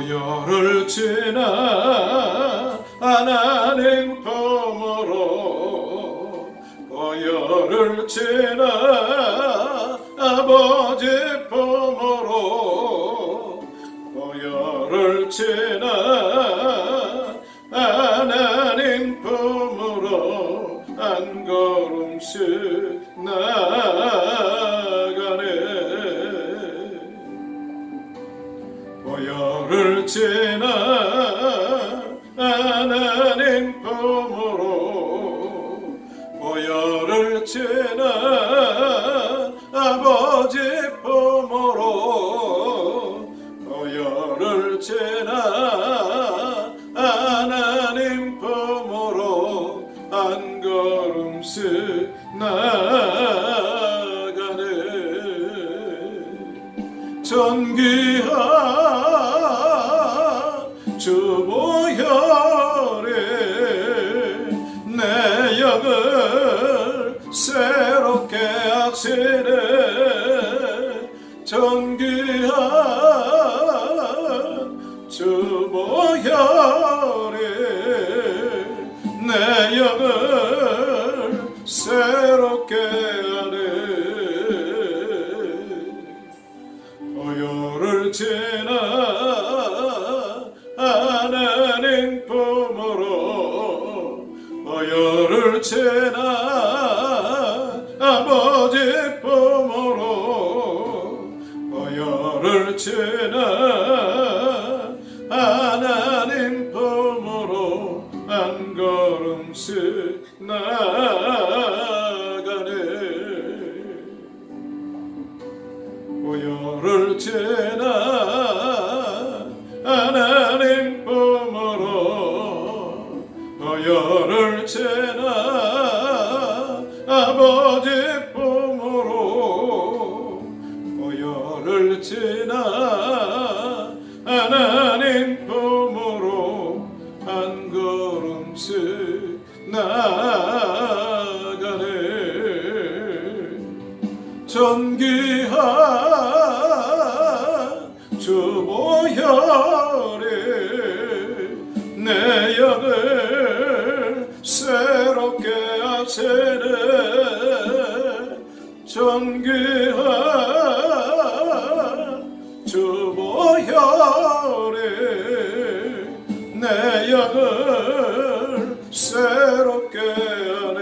보혈을 지나 하나님 품으로 보혈을 지나 아버지 품으로 보혈을 지나 하나님 품으로 한 걸음씩 나 지나 하나님 품으로 보혈을 지나 아버지 전 보혈을 지나 하시네 전기한 주보혈에 내 영을 새롭게 하네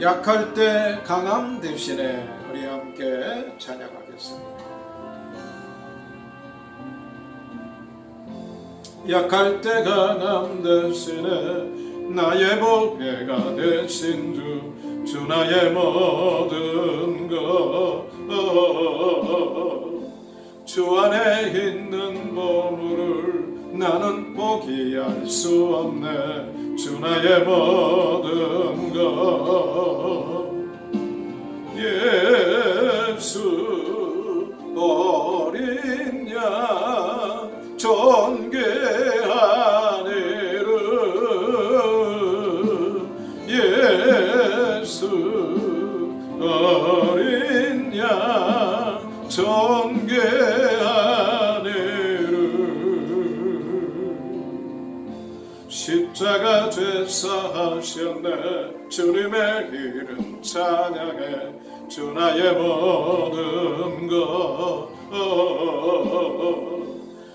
약할 때 강함 대신에 우리 함께 찬양하겠습니다. 약할 때 강함 대신에 나의 보배가 되신 주, 주 나의 모든 것. 주 안에 있는 보물을 나는 포기할 수 없네. 주 나의 모든 것. 예 주님의 이름 찬양해 주 나의 모든 것.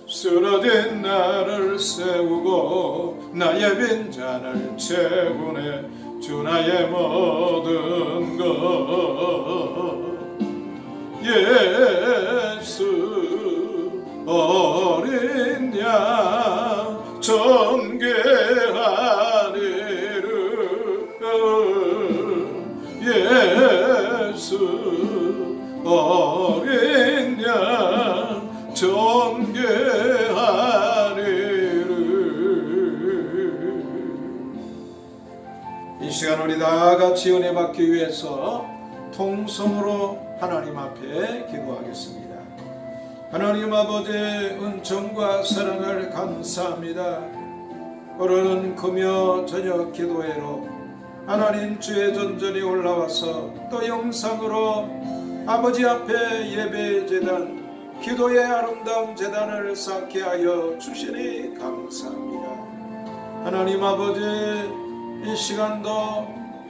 쓰러진 나를 세우고 나의 빈잔을 채우네 주 나의 모든 것. 예수 어린 양존 어린 양 이름 이 시간 우리 다 같이 은혜 받기 위해서 통성으로 하나님 앞에 기도하겠습니다. 하나님 아버지의 은총과 사랑을 감사합니다. 오늘은 금요 저녁 기도회로 하나님 주의 전전이 올라와서 또 영상으로 아버지 앞에 예배 재단 기도의 아름다운 재단을 쌓게 하여 주시니 감사합니다. 하나님 아버지 이 시간도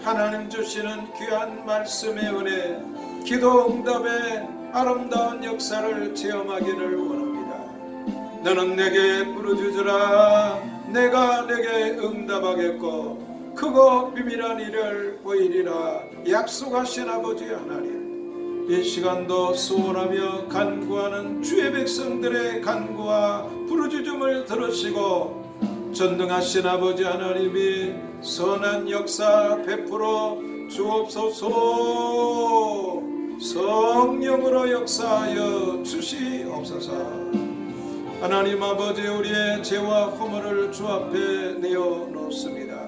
하나님 주시는 귀한 말씀의 은혜 기도 응답의 아름다운 역사를 체험하기를 원합니다. 너는 내게 부르짖으라 내가 내게 응답하겠고 크고 비밀한 일을 보이리라 약속하신 아버지 하나님 이 시간도 소원하며 간구하는 주의 백성들의 간구와 부르짖음을 들으시고 전능하신 아버지 하나님이 선한 역사 베풀어 주옵소서. 성령으로 역사하여 주시옵소서. 하나님 아버지 우리의 죄와 허물을 주 앞에 내어 놓습니다.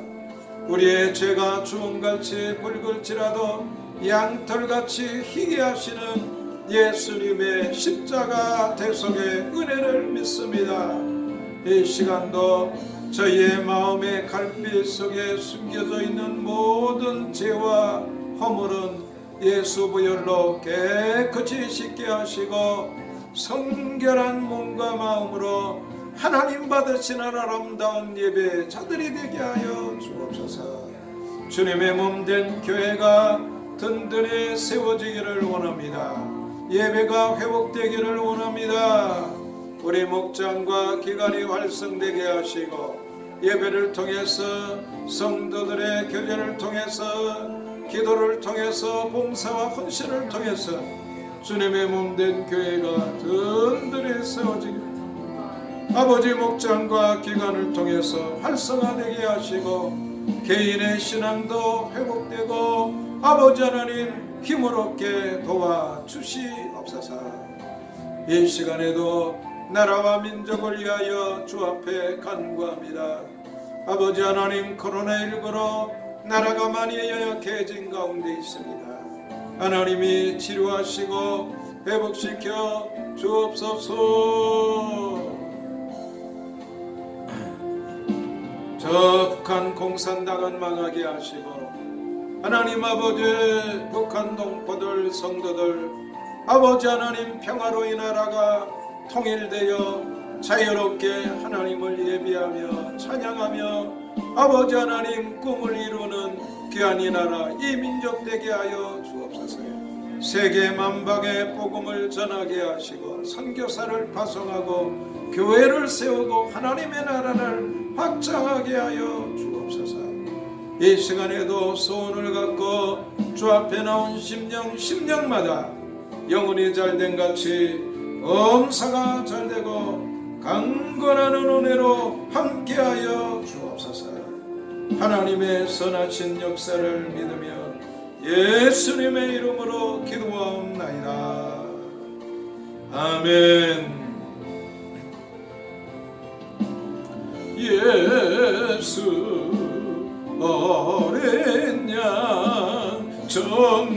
우리의 죄가 주홍같이 붉을지라도 양털같이 희게 하시는 예수님의 십자가 대속의 은혜를 믿습니다. 이 시간도 저희의 마음의 갈빛 속에 숨겨져 있는 모든 죄와 허물은 예수 부혈로 깨끗이 씻게 하시고 성결한 몸과 마음으로 하나님 받으시는 아름다운 예배 자들이 되게 하여 주옵소서. 주님의 몸 된 교회가 든든히 세워지기를 원합니다. 예배가 회복되기를 원합니다. 우리 목장과 기관이 활성되게 하시고 예배를 통해서 성도들의 교제를 통해서 기도를 통해서 봉사와 헌신을 통해서 주님의 몸된 교회가 든든히 세워지게 아버지 목장과 기관을 통해서 활성화되게 하시고 개인의 신앙도 회복되고 아버지 하나님 힘을 얻게 도와주시옵소서 이 시간에도 나라와 민족을 위하여 주 앞에 간구합니다. 아버지 하나님 코로나19로 나라가 많이 연약해진 가운데 있습니다. 하나님이 치료하시고 회복시켜 주옵소서. 저 북한 공산당은 망하게 하시고 하나님 아버지 북한 동포들 성도들 아버지 하나님 평화로 이 나라가 통일되어 자유롭게 하나님을 예비하며 찬양하며 아버지 하나님 꿈을 이루는 귀한 이 나라 이 민족 되게 하여 주옵소서. 세계 만방에 복음을 전하게 하시고 선교사를 파송하고 교회를 세우고 하나님의 나라를 확장하게 하여 주옵소서. 이 시간에도 소원을 갖고 주 앞에 나온 심령 심령마다 영혼이 잘된 같이 엄사가 잘되고 강건한 은혜로 함께하여 주옵소서. 하나님의 선하신 역사를 믿으며 예수님의 이름으로 기도하옵나이다. 아멘. 예수 어린 양 정계하네를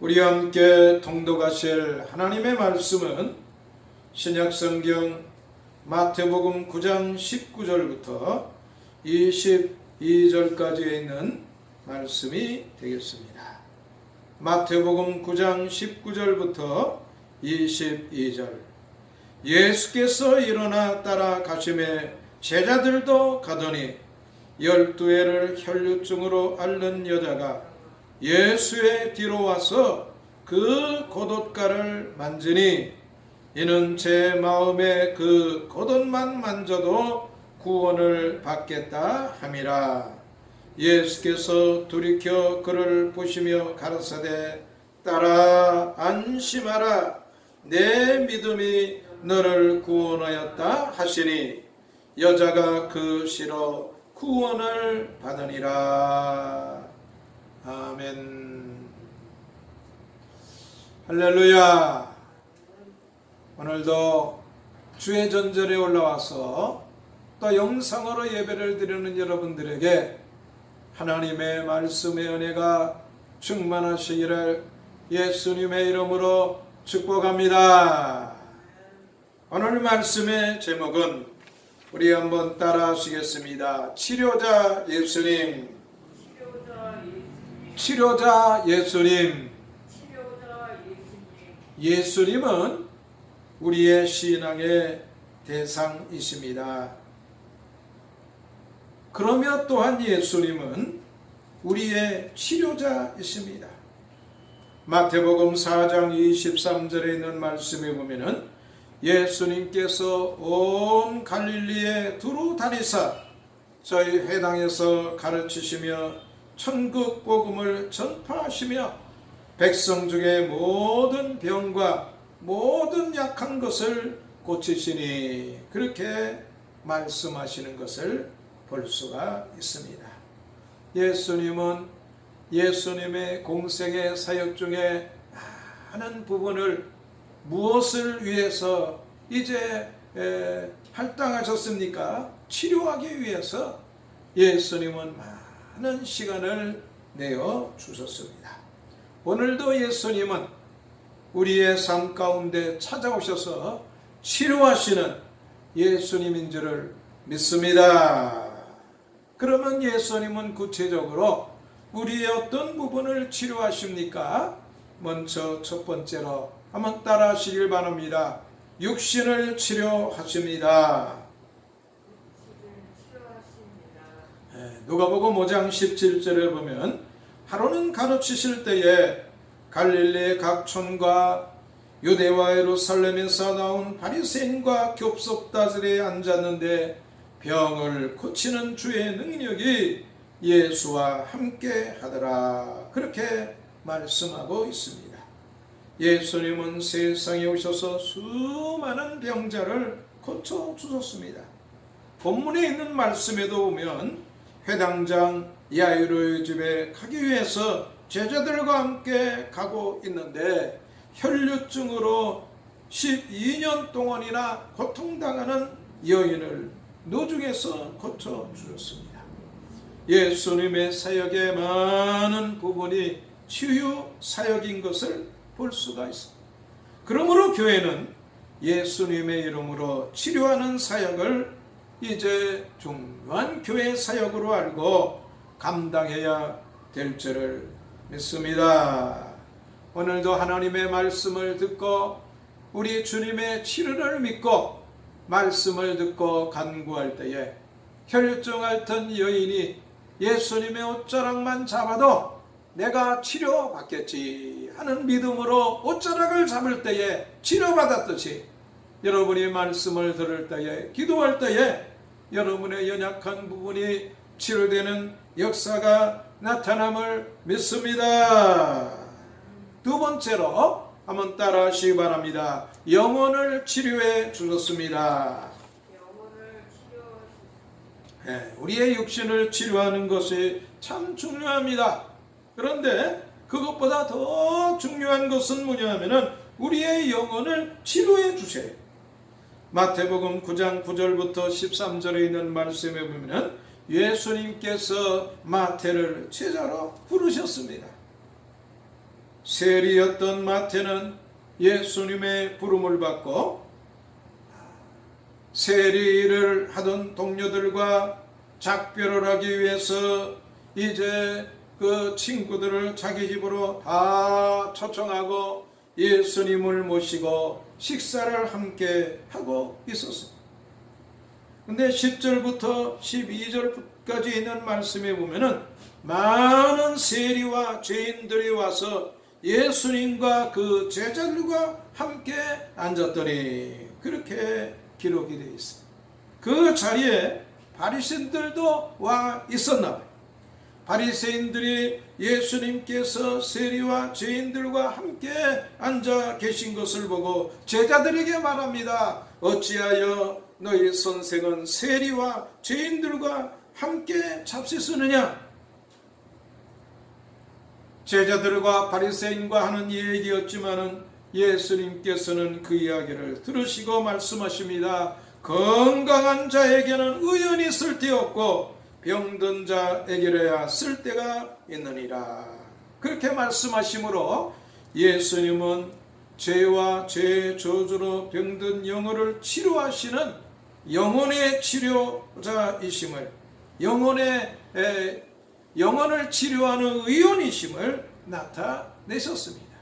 우리 함께 통독하실 하나님의 말씀은 신약성경 마태복음 9장 19절부터 22절까지에 있는 말씀이 되겠습니다. 마태복음 9장 19절부터 22절 예수께서 일어나 따라가심에 제자들도 가더니 열두 해를 혈류증으로 앓는 여자가 예수의 뒤로 와서 그 겉옷가를 만지니 이는 제 마음에 그 겉옷만 만져도 구원을 받겠다 함이라. 예수께서 돌이켜 그를 보시며 가라사대 따라 안심하라. 내 믿음이 너를 구원하였다 하시니 여자가 그 시로 구원을 받으니라. 아멘. 할렐루야. 오늘도 주의 전절에 올라와서 또 영상으로 예배를 드리는 여러분들에게 하나님의 말씀의 은혜가 충만하시기를 예수님의 이름으로 축복합니다. 오늘 말씀의 제목은 우리 한번 따라 하시겠습니다. 치료자 예수님, 치료자 예수님, 예수님은 우리의 신앙의 대상이십니다. 그러며 또한 예수님은 우리의 치료자이십니다. 마태복음 4장 23절에 있는 말씀에 보면은 예수님께서 온 갈릴리에 두루 다니사 저희 회당에서 가르치시며 천국 복음을 전파하시며 백성 중에 모든 병과 모든 약한 것을 고치시니 그렇게 말씀하시는 것을 볼 수가 있습니다. 예수님은 예수님의 공생의 사역 중에 많은 부분을 무엇을 위해서 이제 에, 할당하셨습니까? 치료하기 위해서 예수님은 많은 시간을 내어 주셨습니다. 오늘도 예수님은 우리의 삶 가운데 찾아오셔서 치료하시는 예수님인 줄을 믿습니다. 그러면 예수님은 구체적으로 우리의 어떤 부분을 치료하십니까? 먼저 첫 번째로 한번 따라 하시길 바랍니다. 육신을 치료하십니다. 예, 누가복음 5장 17절에 보면 하루는 가르치실 때에 갈릴리 각 촌과 유대와 예루살렘에서 나온 바리새인과 교섭다들이 앉았는데 병을 고치는 주의 능력이 예수와 함께 하더라 그렇게 말씀하고 있습니다. 예수님은 세상에 오셔서 수많은 병자를 고쳐 주셨습니다. 본문에 있는 말씀에도 보면 회당장 야이로의 집에 가기 위해서 제자들과 함께 가고 있는데 혈류증으로 12년 동안이나 고통당하는 여인을 노중에서 고쳐 주셨습니다. 예수님의 사역의 많은 부분이 치유 사역인 것을 볼 수가 있습니다. 그러므로 교회는 예수님의 이름으로 치료하는 사역을 이제 중요한 교회 사역으로 알고 감당해야 될 줄을 믿습니다. 오늘도 하나님의 말씀을 듣고 우리 주님의 치료를 믿고 말씀을 듣고 간구할 때에 혈류증 앓던 여인이 예수님의 옷자락만 잡아도 내가 치료받겠지 하는 믿음으로 옷자락을 잡을 때에 치료받았듯이 여러분이 말씀을 들을 때에 기도할 때에 여러분의 연약한 부분이 치료되는 역사가 나타남을 믿습니다. 두 번째로 한번 따라 하시기 바랍니다. 영혼을 치료해 주셨습니다. 예, 우리의 육신을 치료하는 것이 참 중요합니다. 그런데 그것보다 더 중요한 것은 뭐냐면은 우리의 영혼을 치료해 주세요. 마태복음 9장 9절부터 13절에 있는 말씀에 보면은 예수님께서 마태를 제자로 부르셨습니다. 세리였던 마태는 예수님의 부름을 받고 세리를 하던 동료들과 작별을 하기 위해서 이제 그 친구들을 자기 집으로 다 초청하고 예수님을 모시고 식사를 함께 하고 있었습니다. 근데 10절부터 12절까지 있는 말씀에 보면은 많은 세리와 죄인들이 와서 예수님과 그 제자들과 함께 앉았더니 그렇게 기록이 되어 있습니다. 그 자리에 바리새인들도 와 있었나 봐요. 바리새인들이 예수님께서 세리와 죄인들과 함께 앉아 계신 것을 보고 제자들에게 말합니다. 어찌하여 너희 선생은 세리와 죄인들과 함께 잡수느냐? 제자들과 바리새인과 하는 얘기였지만은 예수님께서는 그 이야기를 들으시고 말씀하십니다. 건강한 자에게는 의연이 쓸데없고 병든 자 에게야 쓸데가 있느니라. 그렇게 말씀하시므로 예수님은 죄와 죄의 저주로 병든 영혼을 치료하시는 영혼의 치료자이심을 영혼의 에, 영혼을 치료하는 의원이심을 나타내셨습니다.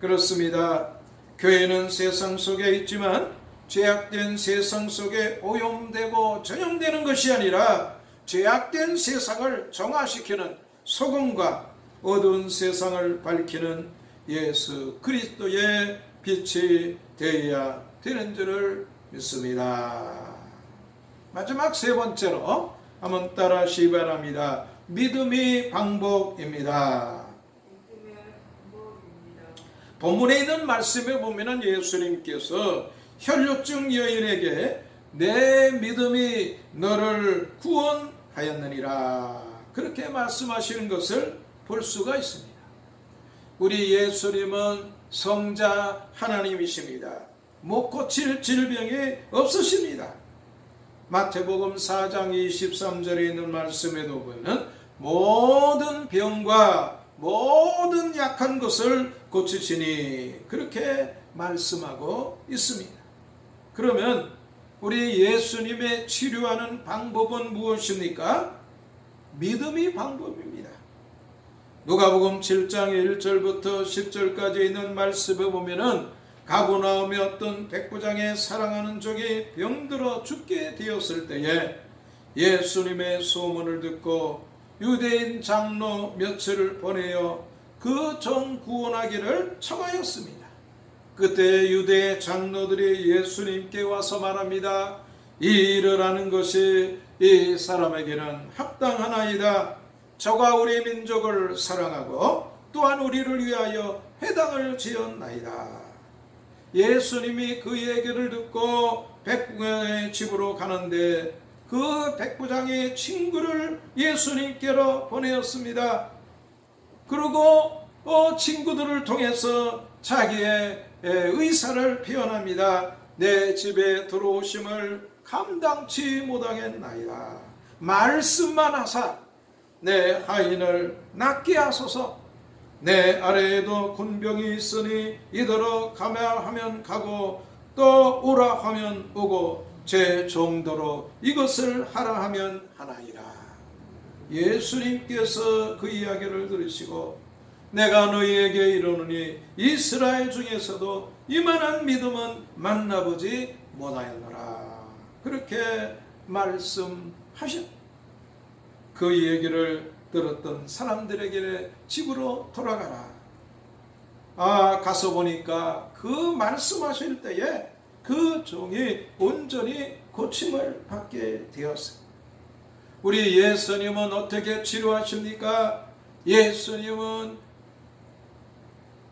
그렇습니다. 교회는 세상 속에 있지만 죄악된 세상 속에 오염되고 전염되는 것이 아니라 죄악된 세상을 정화시키는 소금과 어두운 세상을 밝히는 예수 그리스도의 빛이 되어야 되는 줄을 믿습니다. 마지막 세 번째로 한번 따라하시기 바랍니다. 믿음이 방법입니다. 본문에 있는 말씀에 보면은 예수님께서 혈류증 여인에게 내 믿음이 너를 구원 하였느니라 그렇게 말씀하시는 것을 볼 수가 있습니다. 우리 예수님은 성자 하나님이십니다. 못 고칠 질병이 없으십니다. 마태복음 4장 23절에 있는 말씀에도 보면 모든 병과 모든 약한 것을 고치시니 그렇게 말씀하고 있습니다. 그러면 우리 예수님의 치료하는 방법은 무엇입니까? 믿음이 방법입니다. 누가복음 7장 1절부터 10절까지 있는 말씀에 보면은 가고나움의 어떤 백부장의 사랑하는 종이 병들어 죽게 되었을 때에 예수님의 소문을 듣고 유대인 장로 몇을 보내어 그종 구원하기를 청하였습니다. 그때 유대 장로들이 예수님께 와서 말합니다. 이 일을 하는 것이 이 사람에게는 합당하나이다. 저가 우리 민족을 사랑하고 또한 우리를 위하여 회당을 지었나이다. 예수님이 그 얘기를 듣고 백부장의 집으로 가는데 그 백부장의 친구를 예수님께로 보내었습니다. 그리고 어, 친구들을 통해서 자기의 에, 의사를 표현합니다. 내 집에 들어오심을 감당치 못하겠나이다. 말씀만 하사 내 하인을 낫게 하소서. 내 아래에도 군병이 있으니 이더러 가야 하면 가고 또 오라 하면 오고 제 정도로 이것을 하라 하면 하나이라. 예수님께서 그 이야기를 들으시고 내가 너희에게 이르노니 이스라엘 중에서도 이만한 믿음은 만나보지 못하였노라. 그렇게 말씀하셨. 그 얘기를 들었던 사람들에게 집으로 돌아가라. 아, 가서 보니까 그 말씀하실 때에 그 종이 온전히 고침을 받게 되었습니다. 우리 예수님은 어떻게 치료하십니까? 예수님은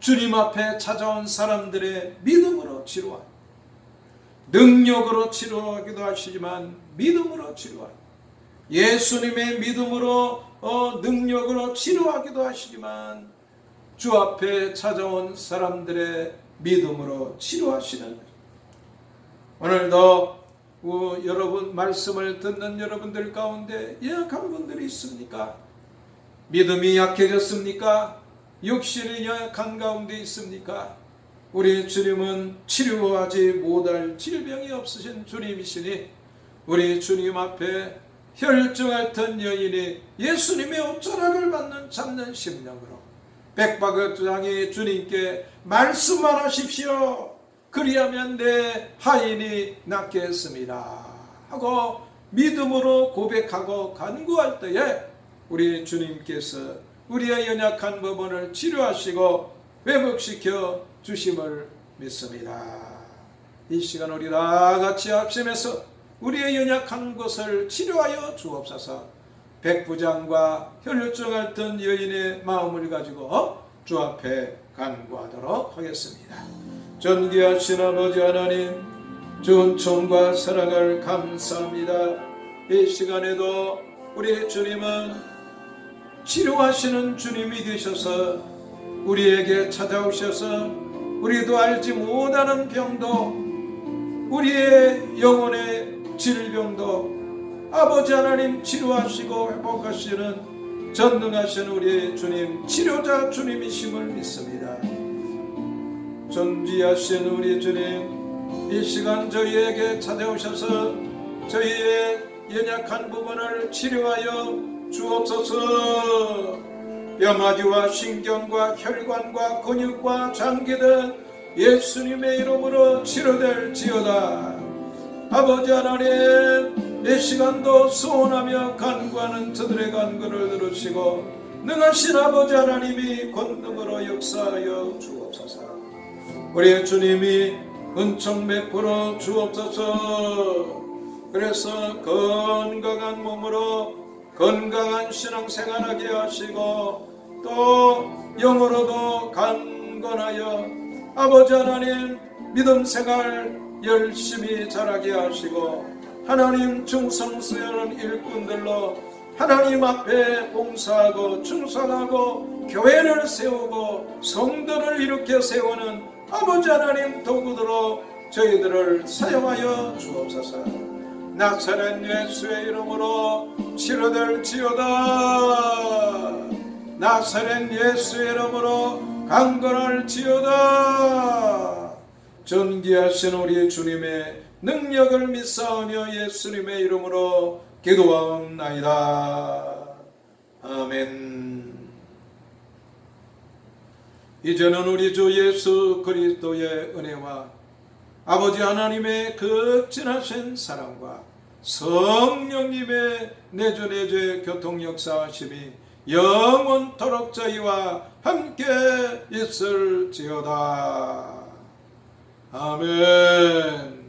주님 앞에 찾아온 사람들의 믿음으로 치료합니다. 능력으로 치료하기도 하시지만 믿음으로 치료합니다. 예수님의 믿음으로 어, 능력으로 치료하기도 하시지만 주 앞에 찾아온 사람들의 믿음으로 치료하시는. 오늘도 어, 여러분 말씀을 듣는 여러분들 가운데 연약한 분들이 있습니까? 믿음이 약해졌습니까? 육신이 연약한 가운데 있습니까? 우리 주님은 치료하지 못할 질병이 없으신 주님이시니 우리 주님 앞에 혈증 던 여인이 예수님의 옷자락을 받는 잡는 심령으로 백박의 장이 주님께 말씀만 하십시오. 그리하면 내 하인이 낫겠습니다. 하고 믿음으로 고백하고 간구할 때에 우리 주님께서 우리의 연약한 부분을 치료하시고 회복시켜 주심을 믿습니다. 이 시간 우리 다 같이 합심해서 우리의 연약한 것을 치료하여 주옵소서. 백부장과 혈류증 앓던 여인의 마음을 가지고 주 앞에 간구하도록 하겠습니다. 전기하신 아버지 하나님, 좋은 총과 사랑을 감사합니다. 이 시간에도 우리 주님은 치료하시는 주님이 되셔서 우리에게 찾아오셔서 우리도 알지 못하는 병도 우리의 영혼의 질병도 아버지 하나님 치료하시고 회복하시는 전능하신 우리 주님 치료자 주님이심을 믿습니다. 존귀하신 우리 주님 이 시간 저희에게 찾아오셔서 저희의 연약한 부분을 치료하여 주옵소서 뼈마디와 신경과 혈관과 근육과 장기는 예수님의 이름으로 치료될지어다. 아버지 하나님 이 시간도 소원하며 간구하는 저들의 간구를 들으시고 능하신 아버지 하나님이 권능으로 역사하여 주옵소서. 우리 주님이 은총 베풀어 주옵소서. 그래서 건강한 몸으로 건강한 신앙생활하게 하시고 또 영으로도 강건하여 아버지 하나님 믿음 생활 열심히 잘하게 하시고 하나님 충성스러운 일꾼들로 하나님 앞에 봉사하고 충성하고 교회를 세우고 성도를 일으켜 세우는 아버지 하나님 도구들로 저희들을 사용하여 주옵소서 나사렛 예수의 이름으로 치료될지어다. 나사렛 예수의 이름으로 강건할지어다. 존귀하신 우리 주님의 능력을 믿사오며 예수님의 이름으로 기도하옵나이다. 아멘. 이제는 우리 주 예수 그리스도의 은혜와 아버지 하나님의 극진하신 사랑과 성령님의 내주내주의 교통 역사하심이 영원토록 저희와 함께 있을지어다. 아멘.